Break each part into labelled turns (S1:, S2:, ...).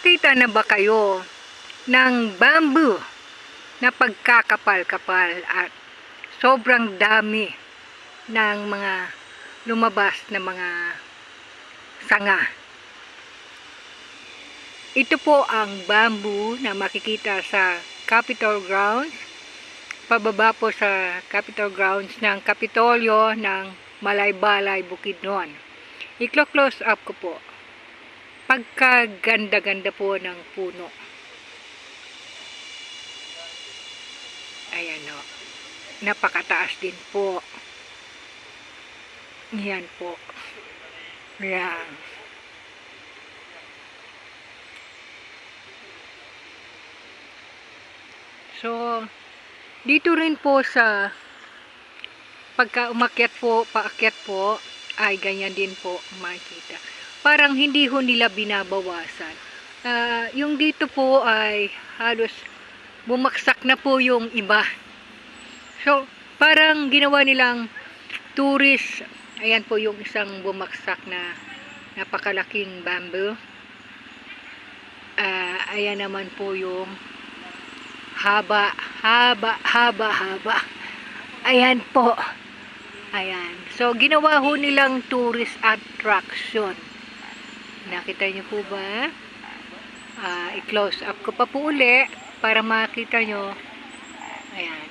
S1: Nakakita na ba kayo ng bamboo na pagkakapal-kapal at sobrang dami ng mga lumabas na mga sanga? Ito po ang bamboo na makikita sa Capitol Grounds, pababa po sa Capitol Grounds ng Kapitolyo ng Malaybalay, Bukidnon. I-close up ko po. Pagkaganda-ganda po ng puno. Ayan o. Napakataas din po. Yan po. Yan. So, dito rin po sa pagka umakyat po, paakyat po, ay ganyan din po makikita. Parang hindi ho nila binabawasan. Ah, yung dito po ay halos bumaksak na po yung iba. So, parang ginawa nilang tourist. Ayan po yung isang bumaksak na napakalaking bamboo. Ah, ayan naman po yung haba, haba, haba, haba. Ayan po. Ayan. So, ginawa ho nilang tourist attraction. Nakita niyo po ba? Ah, i-close up ko pa po uli para makita nyo. Ayan. Ayan.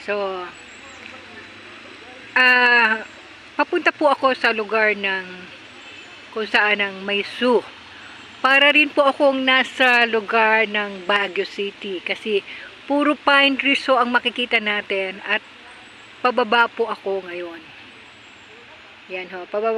S1: So, ah, papunta po ako sa lugar ng kung saan ang may zoo. Para rin po akong nasa lugar ng Baguio City kasi puro pine trees ho ang makikita natin at pababa po ako ngayon. Yan ho, pababa